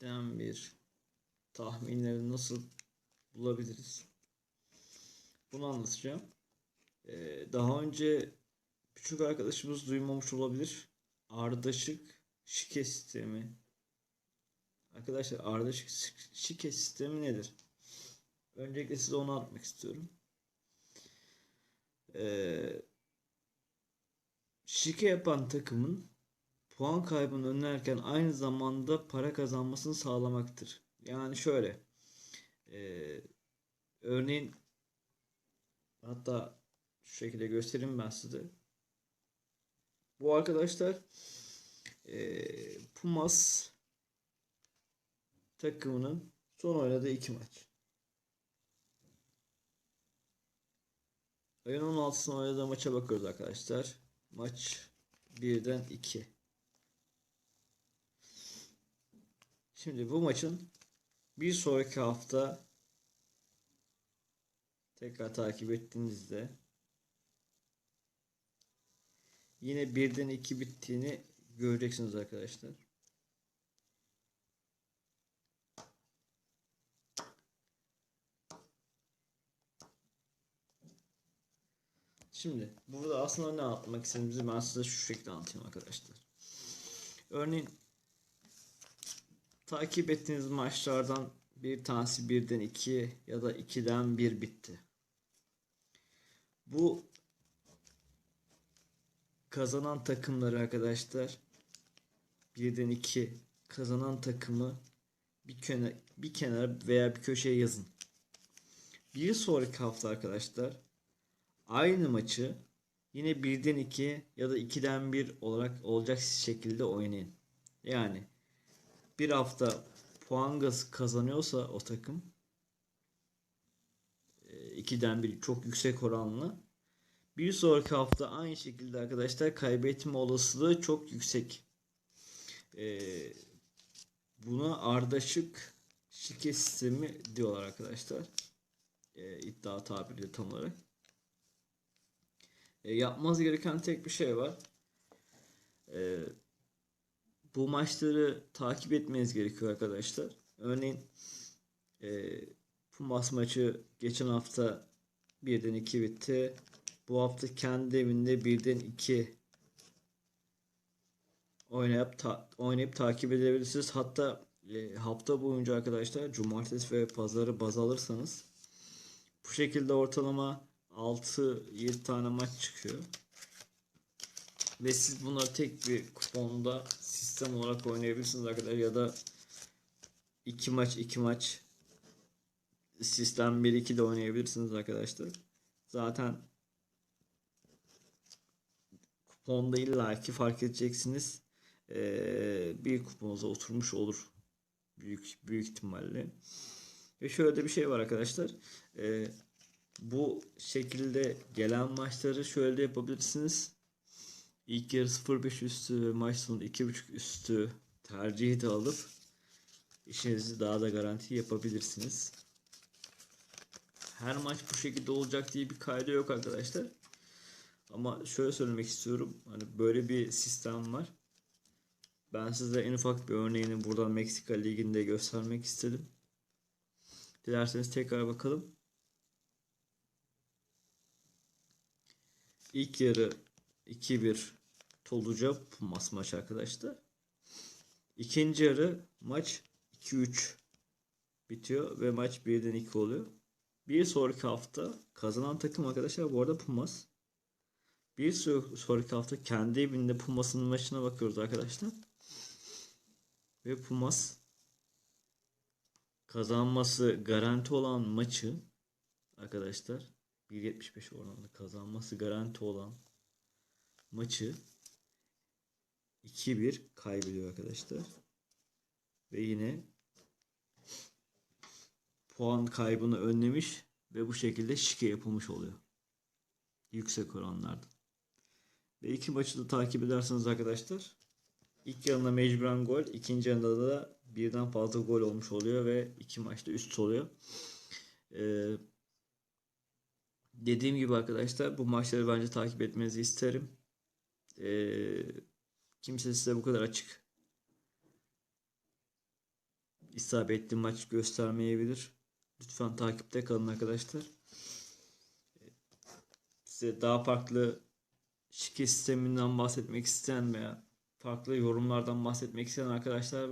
2'den 1 tahminleri nasıl bulabiliriz? Bunu anlatacağım. Ee, daha önce küçük arkadaşımız duymamış olabilir. Ardışık şike sistemi. Arkadaşlar ardışık şike sistemi nedir? Öncelikle size onu anlatmak istiyorum. Ee, şike yapan takımın puan kaybını önlerken aynı zamanda para kazanmasını sağlamaktır. Yani şöyle. Ee, örneğin hatta şu şekilde göstereyim ben size. Bu arkadaşlar ee, Pumas takımının son oynadığı iki maç. Ayın 16'sında oynadığı maça bakıyoruz arkadaşlar. Maç 1'den 2. Şimdi bu maçın bir sonraki hafta tekrar takip ettiğinizde yine birden 2 bittiğini göreceksiniz arkadaşlar. Şimdi burada aslında ne anlatmak istediğimizi ben size şu şekilde anlatayım arkadaşlar. Örneğin takip ettiğiniz maçlardan bir tanesi birden 2 ya da 2'den 1 bitti. Bu kazanan takımları arkadaşlar birden 2 kazanan takımı bir kenar bir kenar veya bir köşeye yazın. Bir sonraki hafta arkadaşlar aynı maçı yine birden 2 ya da 2'den 1 olarak olacak şekilde oynayın. Yani bir hafta puan gaz kazanıyorsa o takım 2'den 1 çok yüksek oranlı bir sonraki hafta aynı şekilde arkadaşlar kaybetme olasılığı çok yüksek. Ee, buna ardışık şike sistemi diyorlar arkadaşlar. Ee, iddia tabiriyle tam olarak. Ee, yapmanız gereken tek bir şey var. Ee, bu maçları takip etmeniz gerekiyor arkadaşlar. Örneğin e, Pumas maçı geçen hafta 1'den 2 bitti. Bu hafta kendi evinde 1'den 2 oynayıp ta, oynayıp takip edebilirsiniz. Hatta e, hafta boyunca arkadaşlar cumartesi ve pazarı baz alırsanız bu şekilde ortalama 6-7 tane maç çıkıyor. Ve siz bunları tek bir kuponda sistem olarak oynayabilirsiniz arkadaşlar ya da 2 maç 2 maç sistem 1-2 de oynayabilirsiniz arkadaşlar. Zaten kuponda illaki fark edeceksiniz. Ee, bir kuponuza oturmuş olur. Büyük büyük ihtimalle. Ve şöyle de bir şey var arkadaşlar. Ee, bu şekilde gelen maçları şöyle de yapabilirsiniz. İlk yarı 0.5 üstü ve maç sonu 2.5 üstü tercihi de alıp işinizi daha da garanti yapabilirsiniz. Her maç bu şekilde olacak diye bir kaydı yok arkadaşlar. Ama şöyle söylemek istiyorum. Hani böyle bir sistem var. Ben size en ufak bir örneğini buradan Meksika Ligi'nde göstermek istedim. Dilerseniz tekrar bakalım. İlk yarı 2-1 Toluca Pumas maç arkadaşlar. İkinci yarı maç 2-3 bitiyor ve maç 1'den 2 oluyor. Bir sonraki hafta kazanan takım arkadaşlar bu arada Pumas. Bir sonraki hafta kendi evinde Pumas'ın maçına bakıyoruz arkadaşlar. Ve Pumas kazanması garanti olan maçı arkadaşlar 1.75 oranında kazanması garanti olan maçı 2-1 kaybediyor arkadaşlar. Ve yine puan kaybını önlemiş ve bu şekilde şike yapılmış oluyor. Yüksek oranlarda. Ve iki maçı da takip ederseniz arkadaşlar ilk yarında mecburen gol, ikinci yarında da birden fazla gol olmuş oluyor ve iki maçta üst oluyor. Ee, dediğim gibi arkadaşlar bu maçları bence takip etmenizi isterim. Ee, kimse size bu kadar açık isabetli maç göstermeyebilir. Lütfen takipte kalın arkadaşlar. Size daha farklı şike sisteminden bahsetmek isteyen veya farklı yorumlardan bahsetmek isteyen arkadaşlar